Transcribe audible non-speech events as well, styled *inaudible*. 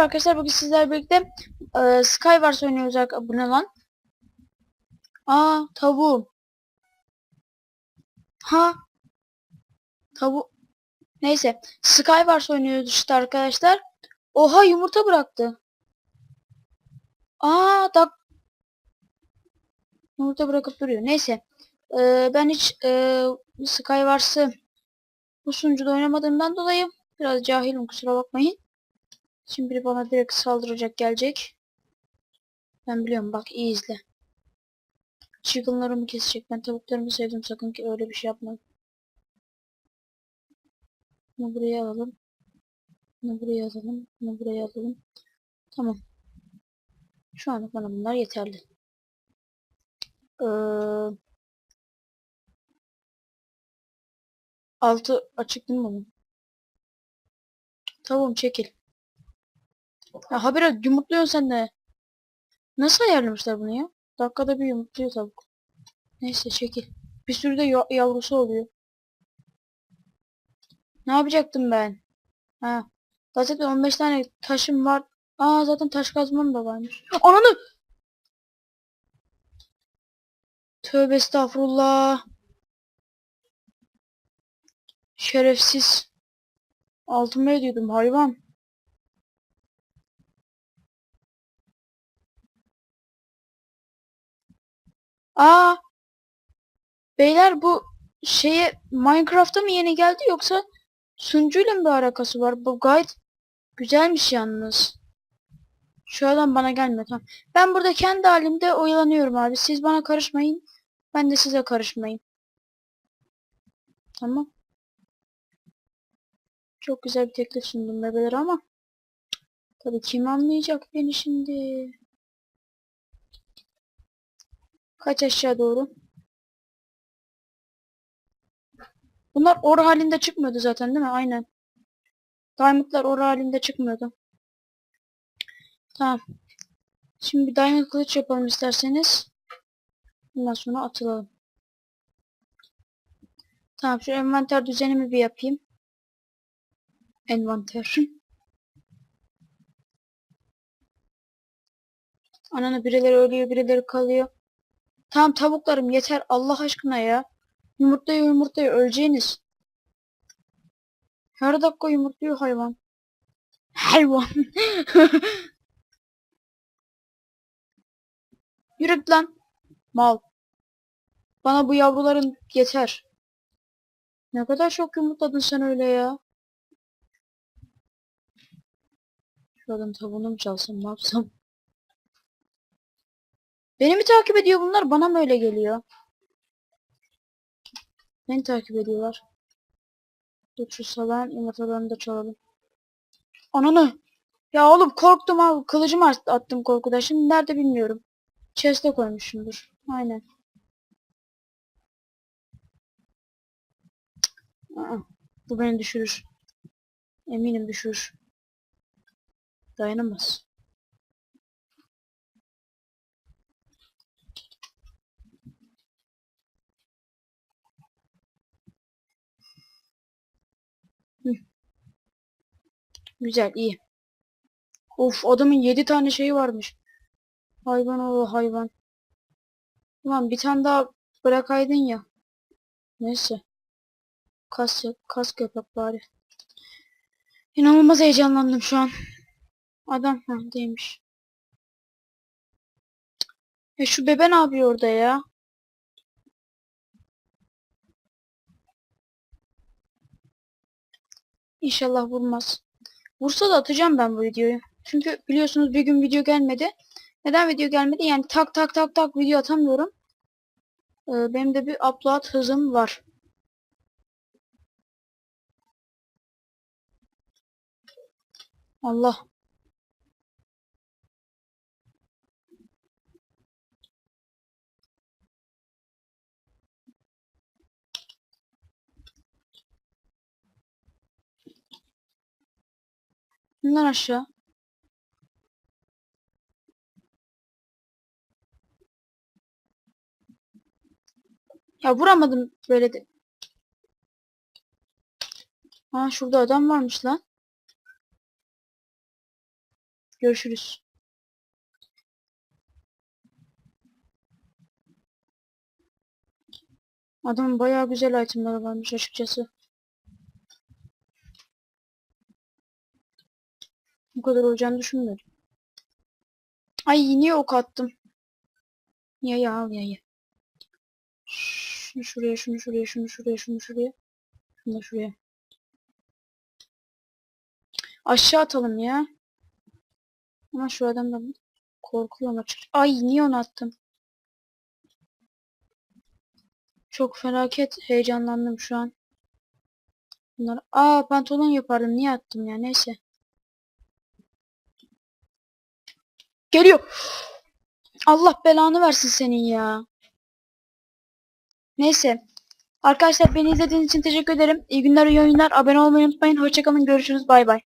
Merhaba arkadaşlar bugün sizlerle birlikte e, Skywars oynuyoruz. Bu ne lan? Aa tavuğum. Ha. Tavu. Neyse. Skywars oynuyoruz işte arkadaşlar. Oha yumurta bıraktı. Aa tak. Yumurta bırakıp duruyor. Neyse. E, ben hiç e, Skywars'ı bu sunucuda oynamadığımdan dolayı biraz cahilim kusura bakmayın. Şimdi biri bana direkt saldıracak gelecek. Ben biliyorum bak iyi izle. Chicken'larımı kesecek. Ben tavuklarımı sevdim sakın ki öyle bir şey yapmayın. Bunu buraya alalım. Bunu buraya alalım. Bunu buraya alalım. Tamam. Şu an bana bunlar yeterli. Ee, altı açık değil mi bunun? Tavuğum çekil. Ya habire yumurtluyorsun sen de. Nasıl ayarlamışlar bunu ya? Dakikada bir yumurtluyor tavuk. Neyse çekil. Bir sürü de ya- yavrusu oluyor. Ne yapacaktım ben? Ha. Zaten 15 tane taşım var. Aa zaten taş kazmam da varmış. Ananı! Tövbe estağfurullah. Şerefsiz. Altıma ediyordum hayvan. Aa! Beyler bu şeye Minecraft'a mı yeni geldi yoksa sunucuyla mı bir alakası var? Bu gayet güzelmiş yalnız. Şu adam bana gelmiyor tamam. Ben burada kendi halimde oyalanıyorum abi. Siz bana karışmayın. Ben de size karışmayayım. Tamam. Çok güzel bir teklif sundum bebeler ama tabii kim anlayacak beni şimdi? Kaç aşağı doğru? Bunlar or halinde çıkmıyordu zaten değil mi? Aynen. Diamond'lar or halinde çıkmıyordu. Tamam. Şimdi bir diamond kılıç yapalım isterseniz. Ondan sonra atılalım. Tamam şu envanter düzenimi bir yapayım. Envanter. Ananı birileri ölüyor birileri kalıyor. Tamam tavuklarım yeter Allah aşkına ya. Yumurtlayı yumurtlayı öleceğiniz. Her dakika yumurtluyor hayvan. Hayvan. *laughs* Yürü git lan. Mal. Bana bu yavruların yeter. Ne kadar çok yumurtladın sen öyle ya. Şu adam tavuğunu mu çalsam ne yapsam? Beni mi takip ediyor bunlar? Bana mı öyle geliyor? Beni takip ediyorlar. Dur şu yumurtalarını da çalalım. Ananı! Ya oğlum korktum abi. Kılıcımı at- attım korkudan. Şimdi nerede bilmiyorum. Chest'e koymuşumdur. Aynen. Aa, bu beni düşürür. Eminim düşürür. Dayanamaz. Güzel, iyi. Of, adamın 7 tane şeyi varmış. Hayvan oğlu hayvan. Ulan bir tane daha bırakaydın ya. Neyse. Kas yap, kask yapak bari. İnanılmaz heyecanlandım şu an. Adam ha değilmiş. Ya şu bebe ne yapıyor orada ya? İnşallah vurmaz. Vursa da atacağım ben bu videoyu. Çünkü biliyorsunuz bir gün video gelmedi. Neden video gelmedi? Yani tak tak tak tak video atamıyorum. Ee, benim de bir upload hızım var. Allah. Bunlar aşağı. Ya vuramadım böyle de. Ha şurada adam varmış lan. Görüşürüz. Adamın bayağı güzel itemleri varmış açıkçası. Bu kadar olacağını düşünmüyordum. Ay niye ok attım? Niye ya al ya ya. Şunu şuraya, şunu şuraya, şunu şuraya, şunu şuraya. Şunu da şuraya. Aşağı atalım ya. Ama şu adamdan korkuyorum açık. Ay niye onu attım? Çok felaket heyecanlandım şu an. Bunlar aa pantolon yapardım. Niye attım ya? Neyse. Geliyor. Allah belanı versin senin ya. Neyse. Arkadaşlar beni izlediğiniz için teşekkür ederim. İyi günler, iyi oyunlar. Abone olmayı unutmayın. Hoşçakalın. Görüşürüz. Bay bay.